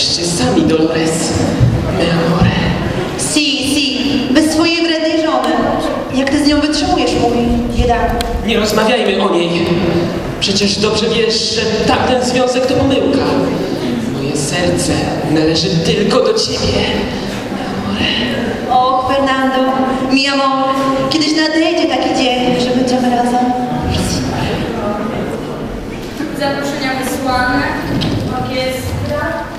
Wreszcie sami, Dolores. Me amore. Si, si, bez swojej wrednej żony. Jak ty z nią wytrzymujesz, mój biedaku? Nie rozmawiajmy o niej. Przecież dobrze wiesz, że tamten związek to pomyłka. Moje serce należy tylko do ciebie. Me amore. Och, Fernando, mi amor, kiedyś nadejdzie taki dzień, że będziemy razem. Zaproszenia wysłane. Orkiestra.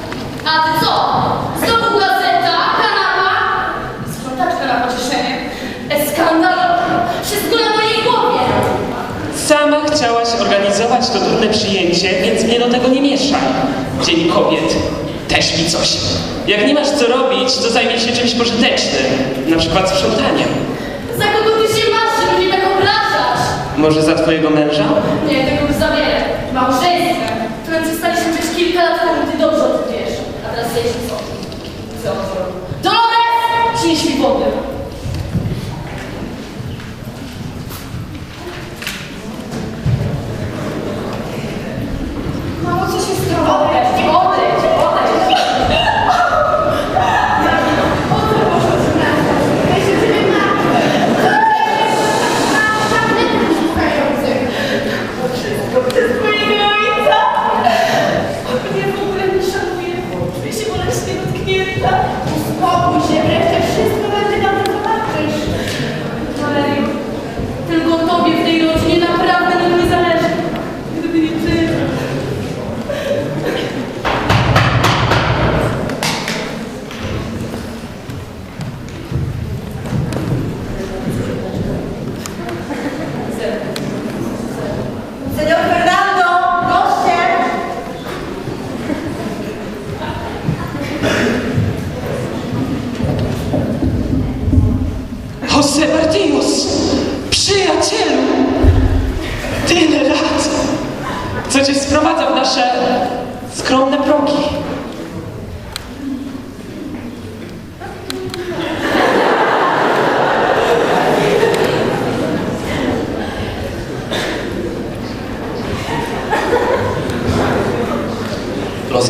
A ty co? Znowu gazeta? Kanapa? Sprzątaczka na pocieszenie. E, skandal. Wszystko na mojej głowie. Sama chciałaś organizować to trudne przyjęcie, więc mnie do tego nie mieszaj. Dzień kobiet. Też mi coś. Jak nie masz co robić, to zajmij się czymś pożytecznym. Na przykład sprzątaniem. Za kogo ty się masz, żeby mnie tak obrażasz? Może za twojego męża? Nie, tego już za wiele. Małżeństwem, którym przestaliśmy być kilka lat temu, ty dobrze o tym jeśli co? Co on zrobił? Dolores! Mamo, co się stało? Odejdź, odejdź, odejdź. Twojego ojca! Mnie w ogóle nie szanuje. Czuję się boleśnie dotknięta. Uspokój się, wreszcie wszystko będzie dobrze, zobaczysz. Walerio, tylko tobie w tej rodzinie naprawdę na mnie zależy. Gdyby nie ty... Senior Fernando, goście! Jose Martinus! Przyjacielu! Tyle lat! Co cię sprowadza w nasze skromne progi?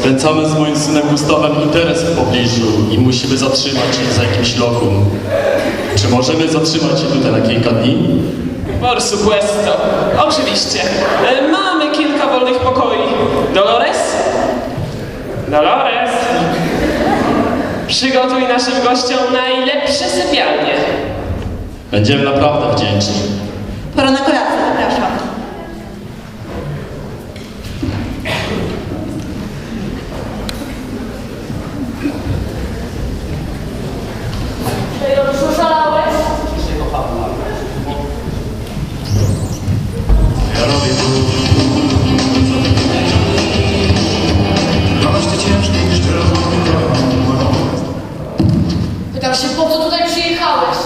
Rozkręcamy z moim synem Gustawem interes w pobliżu i musimy zatrzymać się za jakimś lokum. Czy możemy zatrzymać się tutaj na kilka dni? Por supuesto. Oczywiście. E, Mamy kilka wolnych pokoi. Dolores? Dolores? Przygotuj naszym gościom najlepsze sypialnie. Będziemy naprawdę wdzięczni. Pora na kolację, zapraszam. Tego już oszalałeś? Ja robię to. Masz ty ciężkie niż Pytam się, po co tutaj przyjechałeś?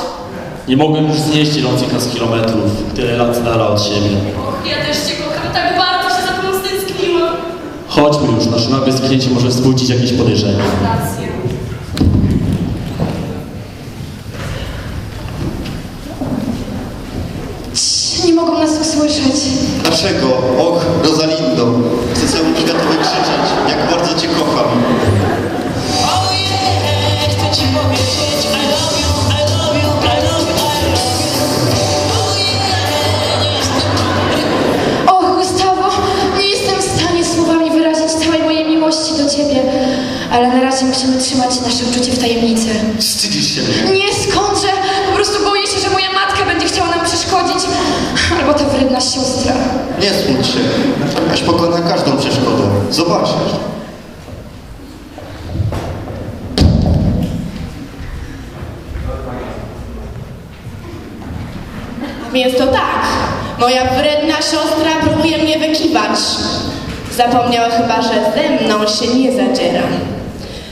Nie mogłem już znieść ilość kilka kilometrów, tyle lat z dala od siebie. Och, ja też cię kocham, tak bardzo się za tobą stęskniłam. Chodźmy już, nasze nagłe może wzbudzić jakieś podejrzenia. Rację. Dlaczego? Och, Rosalindo. Chcę całemu światowi krzyczeć, jak bardzo cię kocham. O, Gustavo, nie jestem w stanie słowami wyrazić całej mojej miłości do ciebie, ale na razie musimy trzymać nasze uczucie w tajemnicy. Wstydzisz się mnie. Nie skądże, po prostu boję się, że moja matka będzie chciała nam przeszkodzić, albo ta wredna siostra. Nie smuć się. Jakaś pokona każdą przeszkodę. Zobaczysz. Więc to tak. Moja wredna siostra próbuje mnie wykiwać. Zapomniała chyba, że ze mną się nie zadziera.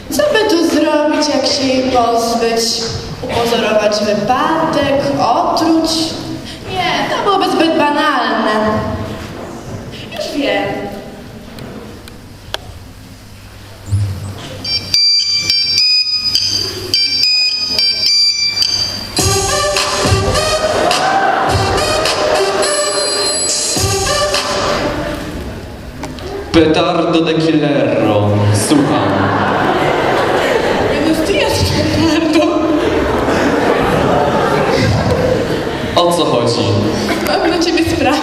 Co by tu zrobić, jak się jej pozbyć? Upozorować wypadek, otruć? Nie, to byłoby zbyt banalne. Petardo de Quilero. Słucham. Buenos dias, Fernando. O co chodzi? Mam do ciebie sprawę.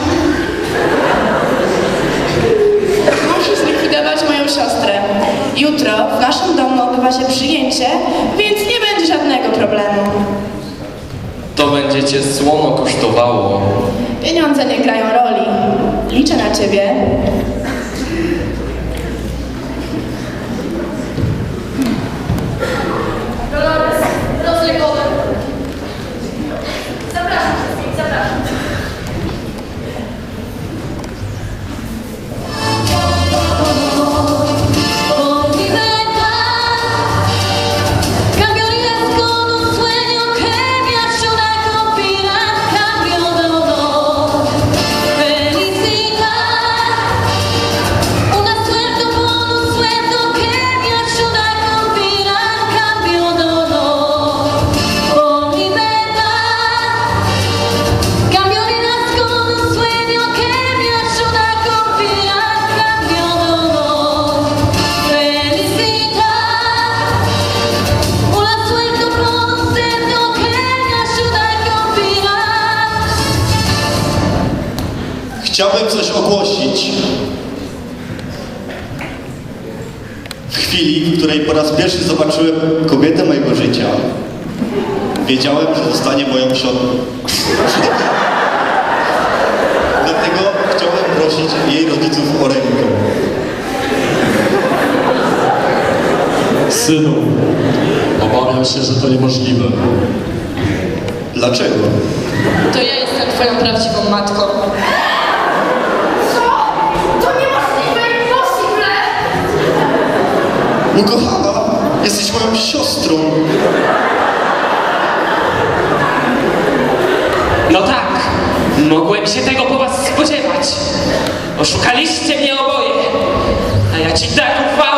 Muszę zlikwidować moją siostrę. Jutro w naszym domu odbywa się przyjęcie, więc nie będzie żadnego problemu. To będzie cię słono kosztowało. Pieniądze nie grają roli. Liczę na ciebie. Coś ogłosić. W chwili, w której po raz pierwszy zobaczyłem kobietę mojego życia, wiedziałem, że zostanie moją siostrą. Dlatego chciałbym prosić jej rodziców o rękę. Synu, obawiam się, że to niemożliwe. Dlaczego? To ja jestem twoją prawdziwą matką. Co? To niemożliwe, impossible! Ukochana, jesteś moją siostrą. No tak, mogłem się tego po was spodziewać. Oszukaliście mnie oboje, a ja ci tak ufałem.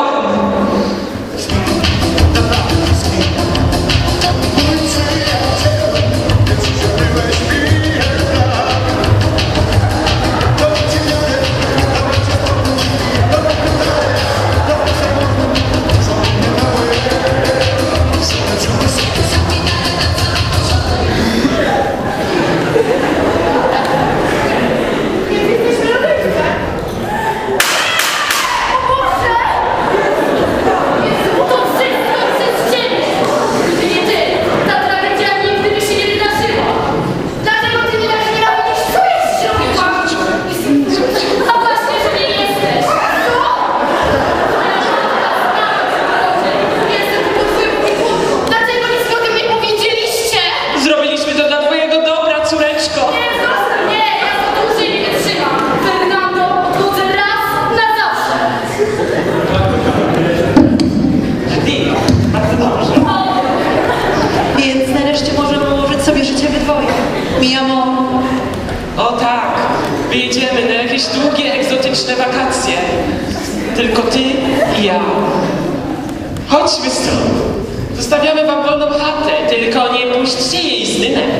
Dwoje. Mi amor. O tak, wyjedziemy na jakieś długie, egzotyczne wakacje. Tylko ty i ja. Chodźmy stąd. Zostawiamy wam wolną chatę, tylko nie puśćcie jej z dynem.